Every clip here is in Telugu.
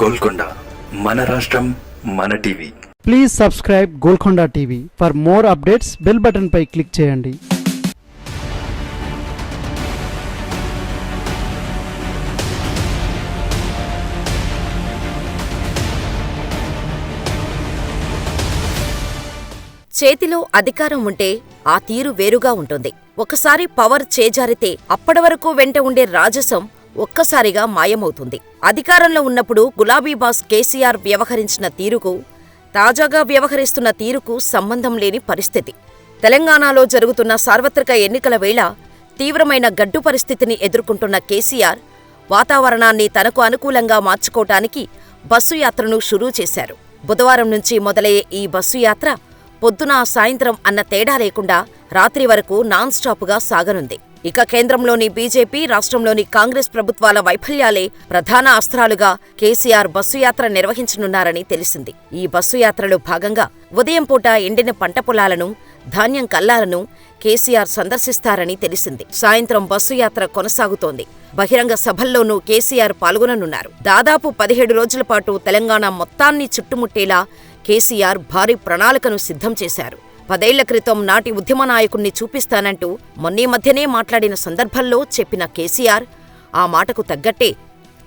గోల్కొండ మన రాష్ట్రం మన TV. Please subscribe Golconda TV for more updates bell button pi click చేయండి. చేతిలో అధికారం ఉంటే ఆ తీరు వేరుగా ఉంటుంది. ఒకసారి పవర్ చేజారితే అప్పటి వరకు వెంట ఉండే రాజసం ఒక్కసారిగా మాయమవుతుంది. అధికారంలో ఉన్నప్పుడు గులాబీ బాస్ కేసీఆర్ వ్యవహరించిన తీరుకు తాజాగా వ్యవహరిస్తున్న తీరుకు సంబంధం లేని పరిస్థితి. తెలంగాణలో జరుగుతున్న సార్వత్రిక ఎన్నికల వేళ తీవ్రమైన గడ్డు పరిస్థితిని ఎదుర్కొంటున్న కేసీఆర్ వాతావరణాన్ని తనకు అనుకూలంగా మార్చుకోవటానికి బస్సు యాత్రను షురూ చేశారు. బుధవారం నుంచి మొదలయ్యే ఈ బస్సు యాత్ర పొద్దున సాయంత్రం అన్న తేడా లేకుండా రాత్రి వరకు నాన్ స్టాపుగా సాగనుంది. ఇక కేంద్రంలోని బీజేపీ రాష్ట్రంలోని కాంగ్రెస్ ప్రభుత్వాల వైఫల్యాలే ప్రధాన అస్త్రాలుగా కేసీఆర్ బస్సు యాత్ర నిర్వహించనున్నారని తెలిసింది. ఈ బస్సు యాత్రలో భాగంగా ఉదయం పూట ఎండిన పంట పొలాలను ధాన్యం కల్లాలను కేసీఆర్ సందర్శిస్తారని తెలిసింది. సాయంత్రం బస్సు యాత్ర కొనసాగుతోంది. బహిరంగ సభల్లోనూ కేసీఆర్ పాల్గొననున్నారు. దాదాపు పదిహేడు రోజుల పాటు తెలంగాణ మొత్తాన్ని చుట్టుముట్టేలా కేసీఆర్ భారీ ప్రణాళికను సిద్ధం చేశారు. పదేళ్ళ క్రితం నాటి ఉద్యమ నాయకుణ్ణి చూపిస్తానంటూ మొన్నీ మధ్యనే మాట్లాడిన సందర్భంలో చెప్పిన కేసీఆర్ ఆ మాటకు తగ్గట్టే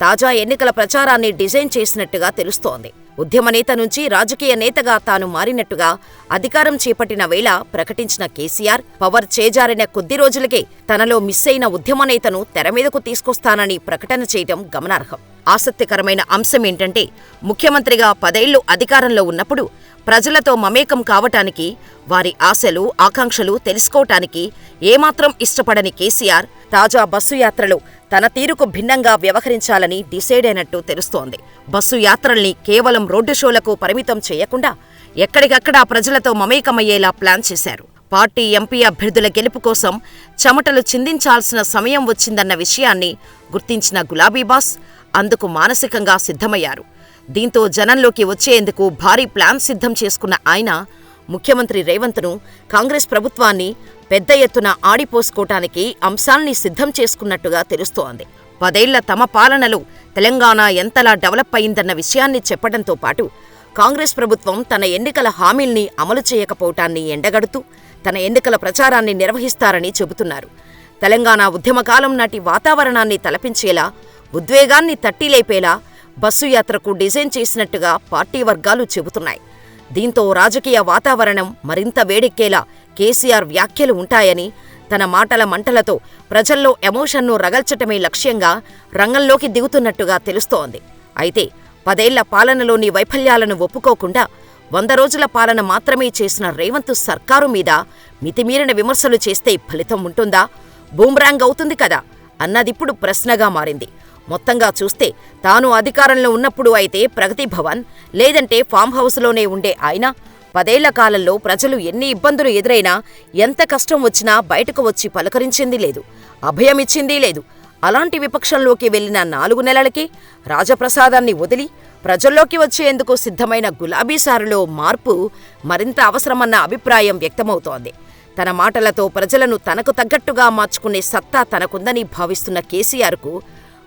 తాజా ఎన్నికల ప్రచారాన్ని డిజైన్ చేసినట్టుగా తెలుస్తోంది. ఉద్యమ నేత నుంచి రాజకీయ నేతగా తాను మారినట్టుగా అధికారం చేపట్టిన వేళ ప్రకటించిన కేసీఆర్ పవర్ చేజారిన కొద్ది రోజులకే తనలో మిస్ అయిన ఉద్యమ నేతను తెరమీదకు తీసుకొస్తానని ప్రకటన చేయడం గమనార్హం. ఆసక్తికరమైన అంశం ఏంటంటే ముఖ్యమంత్రిగా పదేళ్ళు అధికారంలో ఉన్నప్పుడు ప్రజలతో మమేకం కావటానికి వారి ఆశలు ఆకాంక్షలు తెలుసుకోవటానికి ఏమాత్రం ఇష్టపడని కేసీఆర్ తాజా బస్సు యాత్రలు తన తీరుకు భిన్నంగా వ్యవహరించాలని డిసైడ్ అయినట్టు తెలుస్తోంది. బస్సు యాత్రల్ని కేవలం రోడ్డు షోలకు పరిమితం చేయకుండా ఎక్కడికక్కడా ప్రజలతో మమేకమయ్యేలా ప్లాన్ చేశారు. పార్టీ ఎంపీ అభ్యర్థుల గెలుపు కోసం చెమటలు చిందించాల్సిన సమయం వచ్చిందన్న విషయాన్ని గుర్తించిన గులాబీబాస్ అందుకు మానసికంగా సిద్ధమయ్యారు. దీంతో జనంలోకి వచ్చేందుకు భారీ ప్లాన్ సిద్ధం చేసుకున్న ఆయన ముఖ్యమంత్రి రేవంత్ను కాంగ్రెస్ ప్రభుత్వాన్ని పెద్ద ఎత్తున ఆడిపోసుకోవటానికి అంశాల్ని సిద్ధం చేసుకున్నట్టుగా తెలుస్తోంది. పదేళ్ళ తమ పాలనలో తెలంగాణ ఎంతలా డెవలప్ అయిందన్న విషయాన్ని చెప్పడంతో పాటు కాంగ్రెస్ ప్రభుత్వం తన ఎన్నికల హామీల్ని అమలు చేయకపోవటాన్ని ఎండగడుతూ తన ఎన్నికల ప్రచారాన్ని నిర్వహిస్తారని చెబుతున్నారు. తెలంగాణ ఉద్యమకాలం నాటి వాతావరణాన్ని తలపించేలా ఉద్వేగాన్ని తట్టిలేపేలా బస్సు యాత్రకు డిజైన్ చేసినట్టుగా పార్టీ వర్గాలు చెబుతున్నాయి. దీంతో రాజకీయ వాతావరణం మరింత వేడెక్కేలా కేసీఆర్ వ్యాఖ్యలు ఉంటాయని తన మాటల మంటలతో ప్రజల్లో ఎమోషన్ను రగల్చటమే లక్ష్యంగా రంగంలోకి దిగుతున్నట్టుగా తెలుస్తోంది. అయితే పదేళ్ళ పాలనలోని వైఫల్యాలను ఒప్పుకోకుండా వంద రోజుల పాలన మాత్రమే చేసిన రేవంత్ సర్కారు మీద మితిమీరిన విమర్శలు చేస్తే ఫలితం ఉంటుందా? బూమ్రాంగ్ అవుతుంది కదా అన్నదిప్పుడు ప్రశ్నగా మారింది. మొత్తంగా చూస్తే తాను అధికారంలో ఉన్నప్పుడు అయితే ప్రగతి భవన్ లేదంటే ఫామ్ హౌస్లోనే ఉండే ఆయన. పదేళ్ళ కాలంలో ప్రజలు ఎన్ని ఇబ్బందులు ఎదురైనా ఎంత కష్టం వచ్చినా బయటకు వచ్చి పలకరించింది లేదు అభయమిచ్చిందీ లేదు. అలాంటి విపక్షంలోకి వెళ్ళిన నాలుగు నెలలకే రాజప్రసాదాన్ని వదిలి ప్రజల్లోకి వచ్చేందుకు సిద్ధమైన గులాబీసారులో మార్పు మరింత అవసరమన్న అభిప్రాయం వ్యక్తమవుతోంది. తన మాటలతో ప్రజలను తనకు తగ్గట్టుగా మార్చుకునే సత్తా తనకుందని భావిస్తున్న కేసీఆర్కు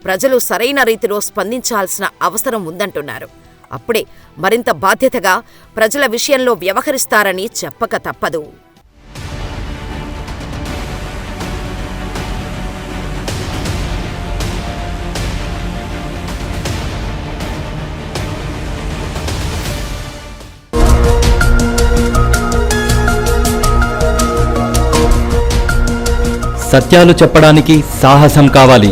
ప్రజలు సరైన రీతిలో స్పందించాల్సిన అవసరం ఉందంటున్నారు. అప్పుడే మరింత బాధ్యతగా ప్రజల విషయంలో వ్యవహరిస్తారని చెప్పక తప్పదు. సత్యాలు చెప్పడానికి సాహసం కావాలి.